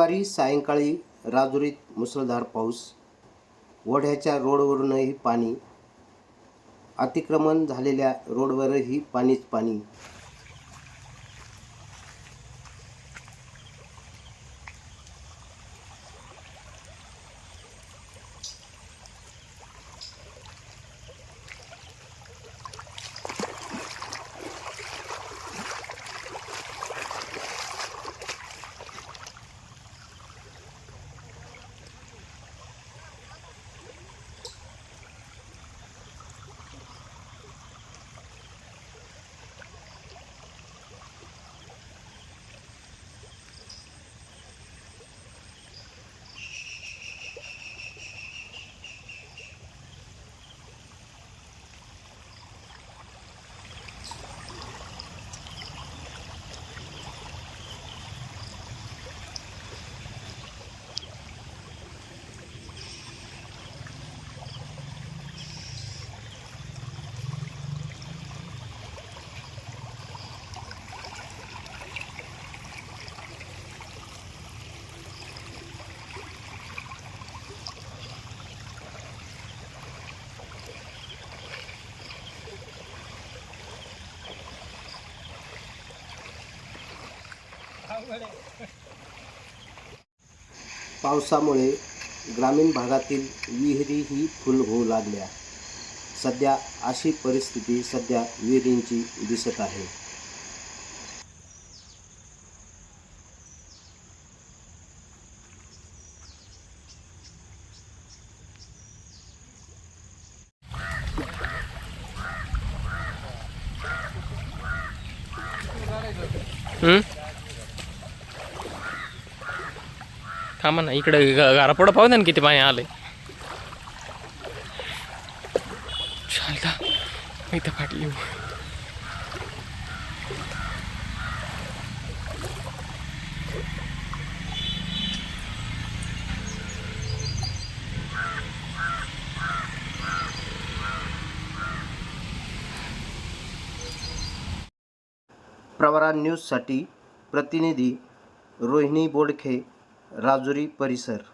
शुक्रवारी सायंकाळी राजुरीत मुसळधार पाऊस. वढ्याच्या रोडवरूनही पाणी. अतिक्रमण झालेल्या रोडवरही पाणीच पाणी. पावसामुळे ग्रामीण भागातील विहिरीही फुल होऊ लागल्या. सध्या अशी परिस्थिती सध्या विहिरींची दिसत आहे. हम्म? थांबा ना इकडे घरापुढं पाहू द्या ना किती पाणी आलंय. चालता इथं फाटली प्रवरा न्यूजसाठी प्रतिनिधी रोहिणी बोडखे राजुरी परिसर.